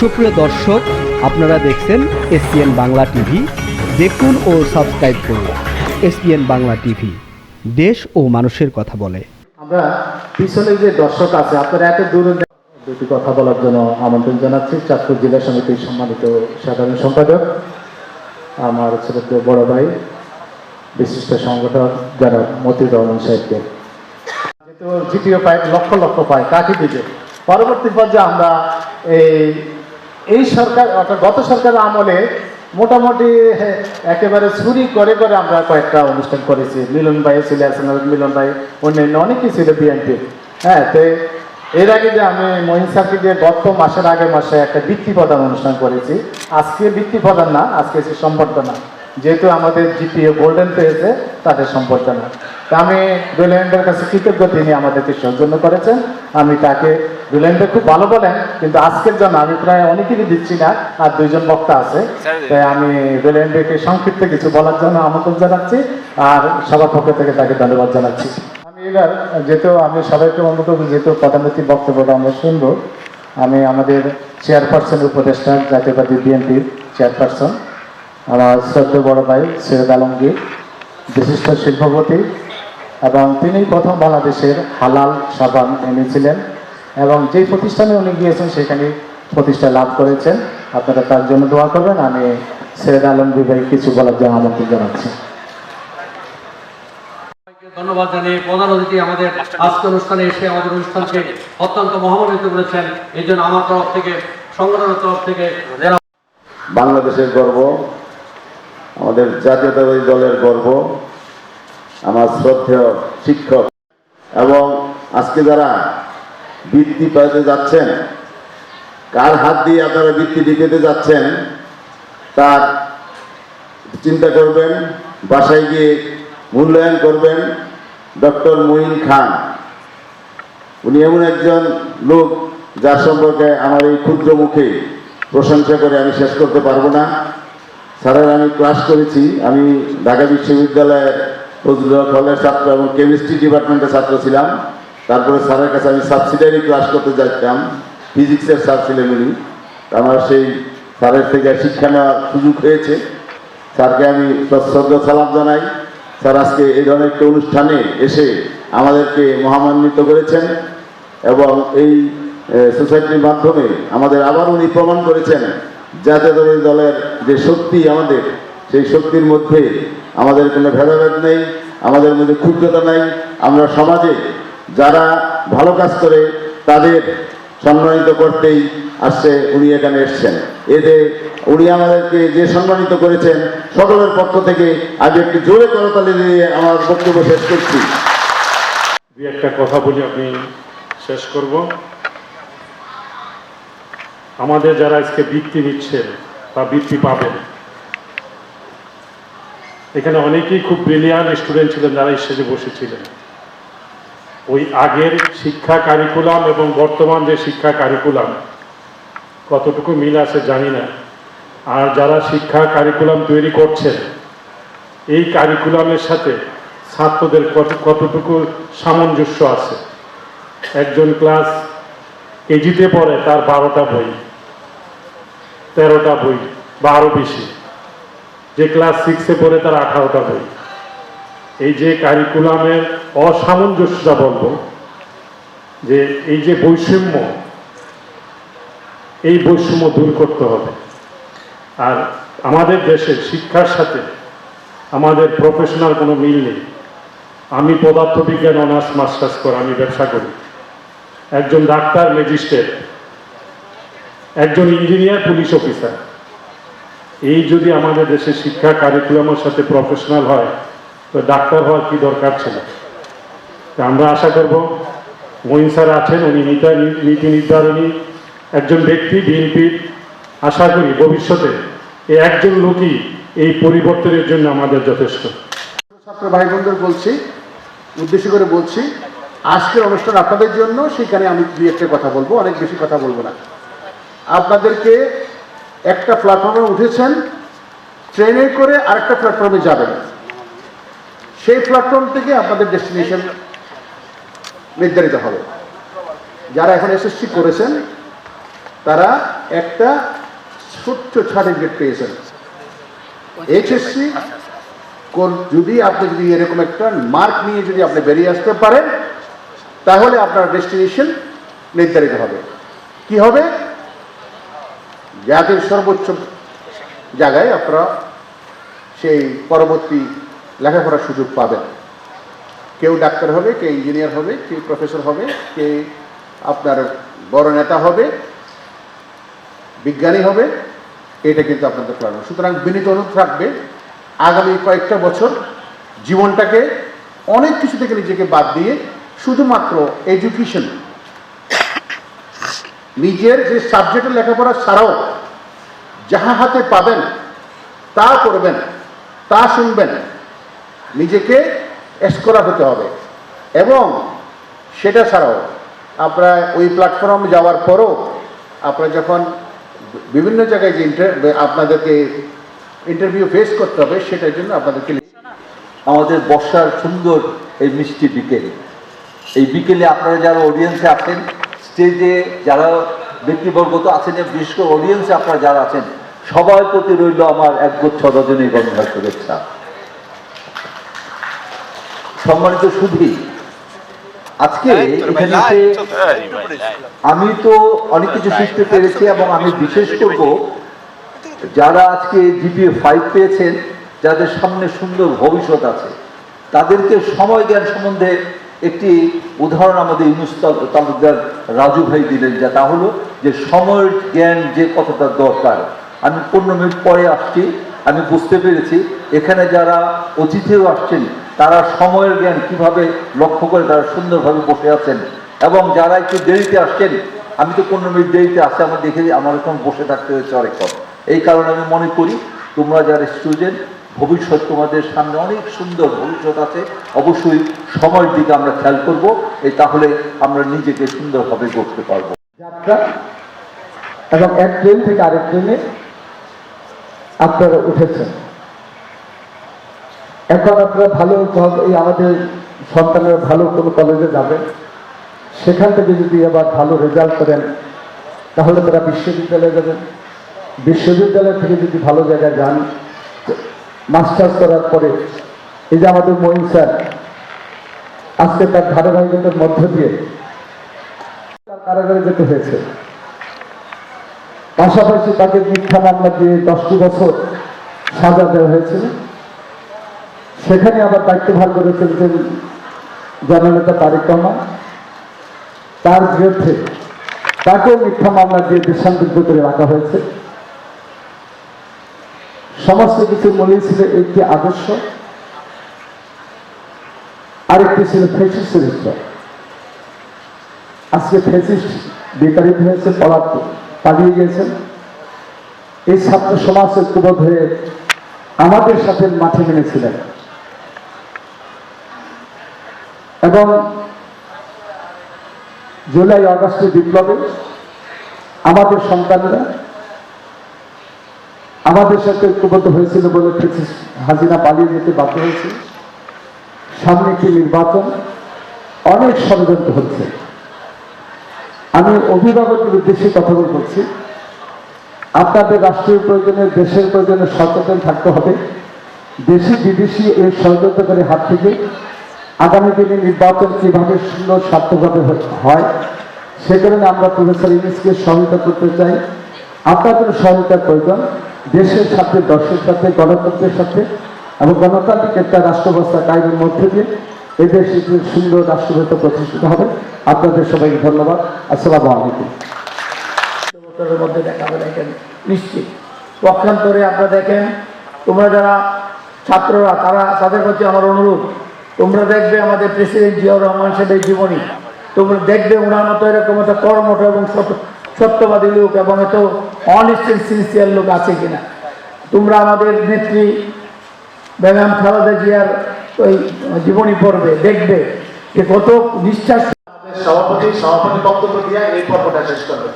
সুপ্রিয় দর্শক, আপনারা দেখছেন এসপিএন বাংলা টিভি। দেখুন ও সাবস্ক্রাইব করুন এসপিএন বাংলা টিভি। দেশ ও মানুষের কথা বলে। আমরা পিছনে যে দর্শক আছে, আপনারা এত দূরে দুটি কথা বলার জন্য আমন্ত্রণ জানাচ্ছি। চাঁদপুর জেলা সমিতির সম্মানিত সাধারণ সম্পাদক, আমার ছোট বড় ভাই, বিশিষ্ট সংগঠক যারা মতিউর রহমান সাহেবকে। যেহেতু জিটিও পায়, লক্ষ লক্ষ পায় কাকে দিবে পরবর্তী পর্যায়ে আমরা এই এই সরকার, অর্থাৎ গত সরকারের আমলে মোটামুটি একেবারে ছুরি করে করে আমরা কয়েকটা অনুষ্ঠান করেছি। মিলন ভাই ছিল মিলন ভাই, অন্যান্য অনেকেই ছিল, বিএনপি। হ্যাঁ তো এর আগে যে আমি মহিন স্যারকে দিয়ে গত মাসের আগে মাসে একটা বৃত্তি প্রদান অনুষ্ঠান করেছি, আজকে বৃত্তি প্রদান না, আজকে সে সম্বর্ধনা। যেহেতু আমাদের জিপিও গোল্ডেন পেয়েছে, তাদের সম্বর্ধনা। তা আমি রুল্যান্ডের কাছে কৃতজ্ঞ তিনি আমাদেরকে সৌজন্য করেছেন। আমি তাকে রুল্যান্ডে খুব ভালো বলেন কিন্তু আজকের জন্য আমি প্রায় অনেকেরই দিচ্ছি না আর দুইজন বক্তা আছে। তাই আমি রুল্যান্ডকে সংক্ষিপ্ত কিছু বলার জন্য আমন্ত্রণ জানাচ্ছি আর সবার পক্ষ থেকে তাকে ধন্যবাদ জানাচ্ছি। আমি এবার যেহেতু আমি সবাইকে অনুরোধ যেহেতু প্রধানমন্ত্রীর বক্তব্যটা আমরা শুনব আমি আমাদের চেয়ারপারসন উপদেষ্টা জাতীয়বাদী বিএনপির চেয়ারপারসন আমার শ্রদ্ধ বড় ভাই সৈয়দ আলমগীর বিশিষ্ট শিল্পপতি এবং তিনি প্রথম বাংলাদেশের হালাল সাবান এনেছিলেন। এবং যেই প্রতিষ্ঠানে উনি গিয়েছেন সেখানে প্রতিষ্ঠা লাভ করেছেন। আপনারা তার জন্য দোয়া করবেন। আমি সৈয়দ আলমগীর ভাই কিছু বলার জন্য আমন্ত্রণ জানাচ্ছি। ধন্যবাদ জানিয়ে প্রধান অতিথি আমাদের আজকে অনুষ্ঠানে এসে আমাদের অনুষ্ঠানকে অত্যন্ত মহামনিত করেছেন এই জন্য আমার তরফ থেকে সংগঠনের তরফ থেকে জেলা বাংলাদেশের গর্ব আমাদের জাতীয়তাবাদী দলের গর্ব আমার শ্রদ্ধেয় শিক্ষক এবং আজকে যারা বৃত্তি পাইতে যাচ্ছেন। কার হাত দিয়ে আপনারা বৃত্তিটি পেতে যাচ্ছেন, তার চিন্তা করবেন, বাসায় গিয়ে মূল্যায়ন করবেন। ডক্টর মঈন খান, উনি এমন একজন লোক যার সম্পর্কে আমার এই ক্ষুদ্র মুখে প্রশংসা করে আমি শেষ করতে পারব না। স্যারের আমি ক্লাস করেছি, আমি ঢাকা বিশ্ববিদ্যালয়ের ফজলুল হলের ছাত্র এবং কেমিস্ট্রি ডিপার্টমেন্টের ছাত্র ছিলাম। তারপরে স্যারের কাছে আমি সাবসিডারি ক্লাস করতে যাইতাম ফিজিক্সের স্যার ছিলেন উনি। আমার সেই স্যারের থেকে শিক্ষা নেওয়ার সুযোগ হয়েছে। স্যারকে আমি শ্রদ্ধা সালাম জানাই। স্যার আজকে এই ধরনের একটা অনুষ্ঠানে এসে আমাদেরকে মহামান্বিত করেছেন এবং এই সোসাইটির মাধ্যমে আমাদের আবার উনি প্রমাণ করেছেন জাতীয়তাবাদী দলের যে শক্তি আমাদের, সেই শক্তির মধ্যে আমাদের কোনো ভেদাভেদ নেই, আমাদের মধ্যে ক্ষুদ্রতা নাই। আমরা সমাজে যারা ভালো কাজ করে তাদের সম্মানিত করতেই আসছে উনি এখানে এসছেন। এতে উনি আমাদেরকে যে সম্মানিত করেছেন, সকলের পক্ষ থেকে আজ একটি জোরে করতালি দিয়ে আমার বক্তব্য শেষ করছি। দুই একটা কথা বলি আমি, শেষ করব। আমাদের যারা আজকে বৃত্তি নিচ্ছেন বা বৃত্তি পাবেন, এখানে অনেকেই খুব ব্রিলিয়ান স্টুডেন্ট ছিলেন, যারা স্টেজে বসেছিলেন। ওই আগের শিক্ষা কারিকুলাম এবং বর্তমান যে শিক্ষা কারিকুলাম, কতটুকু মিল আছে জানি না। আর যারা শিক্ষা কারিকুলাম তৈরি করছেন, এই কারিকুলামের সাথে ছাত্রদের কত, কতটুকু সামঞ্জস্য আছে। একজন ক্লাস কেজিতে পড়ে, তার বারোটা বই, তেরোটা বই বা আরও বেশি। যে ক্লাস সিক্সে পড়ে, তার আঠারোটা বই। এই যে কারিকুলামের অসামঞ্জস্যতা বলব, যে এই যে বৈষম্য, এই বৈষম্য দূর করতে হবে। আর আমাদের দেশের শিক্ষার সাথে আমাদের প্রফেশনাল কোনো মিল নেই। আমি পদার্থবিজ্ঞান অনার্স, মাস্টার্স করে আমি ব্যবসা করি। একজন ডাক্তার, ম্যাজিস্ট্রেট, একজন ইঞ্জিনিয়ার, পুলিশ অফিসার। এই যদি আমাদের দেশের শিক্ষা কারিকুলামের সাথে প্রফেশনাল হয় তো ডাক্তার হওয়ার কি দরকার ছিল? আমরা আশা করব মহিন স্যার আছেন, উনি নীতি নির্ধারণী একজন ব্যক্তি বিএনপির আশা করি ভবিষ্যতে এই একজন লোকই এই পরিবর্তনের জন্য আমাদের যথেষ্ট। ছাত্র ভাই বোনদের বলছি, উদ্দেশ্য করে বলছি, আজকের অনুষ্ঠান আপনাদের জন্য, সেখানে আমি দুই একটা কথা বলব, অনেক বেশি কথা বলব না। আপনাদেরকে একটা প্ল্যাটফর্মে উঠেছেন, ট্রেনে করে আরেকটা প্ল্যাটফর্মে যাবেন। সেই প্ল্যাটফর্ম থেকে আপনাদের ডেস্টিনেশন নির্ধারিত হবে। যারা এখন এসএসসি করেছেন, তারা একটা ছোট্ট সার্টিফিকেট পেয়েছেন। এইচএসসি যদি আপনি যদি এরকম একটা মার্ক নিয়ে যদি আপনি বেরিয়ে আসতে পারেন, তাহলে আপনার ডেস্টিনেশন নির্ধারিত হবে। কি হবে? জাতির সর্বোচ্চ জায়গায় আপনারা সেই পরবর্তী লেখাপড়ার সুযোগ পাবেন কেউ ডাক্তার হবে, কে ইঞ্জিনিয়ার হবে কেউ প্রফেসর হবে, কে আপনার বড় নেতা হবে, বিজ্ঞানী হবে, এটা কিন্তু আপনাদের প্ল্যান। সুতরাং বিনীত অনুরোধ থাকবে আগামী কয়েকটা বছর জীবনটাকে অনেক কিছু থেকে নিজেকে বাদ দিয়ে শুধুমাত্র এডুকেশন নিজের যে সাবজেক্টের লেখাপড়া ছাড়াও যাহা হাতে পাবেন, তা করবেন, তা শুনবেন নিজেকে এসকরা হতে হবে। এবং সেটা ছাড়াও আপনারা ওই প্ল্যাটফর্ম যাওয়ার পরও আপনারা যখন বিভিন্ন জায়গায় যে ইন্টার আপনাদেরকে ইন্টারভিউ ফেস করতে হবে, সেটার জন্য আপনাদেরকে আমাদের বর্ষার সুন্দর এই মিষ্টি বিকেল। এই বিকেলে আপনারা যারা অডিয়েন্সে আছেন স্টেজে যারা ব্যক্তিবর্গ তো আছেন বিশেষ করে অডিয়েন্সে আপনারা যারা আছেন, সবার প্রতি রইল আমার একগুচ্ছ রজনী গঙ্গার শুভেচ্ছা। সম্মানিত সুধী আজকে আমি তো অনেক কিছু শিখতে পেরেছি এবং আমি বিশেষ করব যারা আজকে জিপিএ ফাইভ পেয়েছেন যাদের সামনে সুন্দর ভবিষ্যৎ আছে তাদেরকে সময় জ্ঞান সম্বন্ধে একটি উদাহরণ আমাদের ইউনুস তালুকদার রাজু ভাই দিলেন যা তা হলো যে সময়ের জ্ঞান যে কতটা দরকার। আমি পনেরো মিনিট পরে আসছি আমি বুঝতে পেরেছি। এখানে যারা অতিথিও আসছেন তারা সময়ের জ্ঞান কীভাবে লক্ষ্য করে তারা সুন্দরভাবে বসে আছেন? এবং যারা একটু দেরিতে আসছেন, আমি তো পনেরো মিনিট দেরিতে আসে আমার দেখে আমার এখন বসে থাকতে হয়েছে অনেকক্ষণ। এই কারণে আমি মনে করি, তোমরা যারা স্টুডেন্ট ভবিষ্যৎ তোমাদের সামনে অনেক সুন্দর ভবিষ্যৎ আছে। অবশ্যই সময়ের দিকে আমরা খেয়াল করব, এই তাহলে আমরা নিজেকে সুন্দরভাবে গড়তে পারব। যাত্রা এবং এক ট্রেন থেকে আরেক ট্রেনে আপনারা উঠেছেন। এখন আপনারা ভালো এই আমাদের সন্তানেরা ভালো কোনো কলেজে যাবে? সেখান থেকে যদি আবার ভালো রেজাল্ট করেন, তাহলে তারা বিশ্ববিদ্যালয়ে যাবেন। বিশ্ববিদ্যালয় থেকে যদি ভালো জায়গায় যান, মাস্টার্স করার পরে, এই যে আমাদের মহিন স্যার, আজকে তার ধারাবাহিকতার মধ্য দিয়ে তার কারাগারে যেতে হয়েছে। পাশাপাশি তাকে মিথ্যা মামলা দিয়ে দশটি বছর সাজা দেওয়া হয়েছিল। সেখানে আবার দায়িত্বভার করে ফেলছেন জননেতা তারেক রহমান। তার বিরুদ্ধে তাকেও মিথ্যা মামলা দিয়ে দেশান্তরিত করে রাখা হয়েছে। সমস্ত কিছু মূলেই ছিল একটি আদর্শ, আরেকটি ছিল ফেসিস চরিত্র। আজকে ফেসিস্ট বিতাড়িত হয়েছে, পলাত পালিয়ে গিয়েছেন। এই ছাত্র সমাজ ঐক্যবোধ হয়ে আমাদের সাথে মাঠে নেমেছিলেন। এবং জুলাই আগস্টের বিপ্লবে আমাদের সন্তানরা আমাদের সাথে ঐক্যবদ্ধ হয়েছিল বলে হাজিরা পালিয়ে যেতে বাধ্য হয়েছে। সামনে একটি নির্বাচন, অনেক ষড়যন্ত্র হচ্ছে। আমি অভিভাবকের উদ্দেশ্যে কথা বলছি। আপনাদের রাষ্ট্রীয় প্রয়োজনে, দেশের প্রয়োজনে সচেতন থাকতে হবে। দেশি বিদেশি এই ষড়যন্ত্রকারী হাত থেকে আগামী দিনে নির্বাচন কীভাবে সুন্দর, সার্থকভাবে হয়, সে কারণে আমরা প্রফেসর ইংলিশকে সহায়তা করতে চাই। আপনাদের সহায়তার প্রয়োজন, দেশের সাথে দর্শের সাথে, গণতন্ত্রের সাথে এবং গণতান্ত্রিক একটা রাষ্ট্র ব্যবস্থা কায়েমের মধ্যে দিয়ে একটি সুন্দর রাষ্ট্র ব্যবস্থা প্রতিষ্ঠিত হবে। আপনাদের সবাইকে ধন্যবাদ। আসসালামু আলাইকুম। মধ্যে দেখাবে দেখেন, নিশ্চিত। পক্ষান্তরে আপনারা দেখেন, তোমরা যারা ছাত্ররা, তারা তাদের প্রতি আমার অনুরোধ। তোমরা দেখবে আমাদের প্রেসিডেন্ট জিয়াউর রহমান সাহেবের জীবনী। তোমরা দেখবে ওনার মতো এরকম একটা কর্মঠ এবং সত্যবাদী লোক এবং এত এন্ড সিনসিয়ার লোক আছে কিনা। তোমরা আমাদের নেত্রী বেগম খালেদা জিয়ার ওই জীবনী পড়বে, দেখবে যে কত নিষ্ঠার সভাপতি সভাপতি বক্তব্য দিয়ে এই পর্বটা শেষ করবে।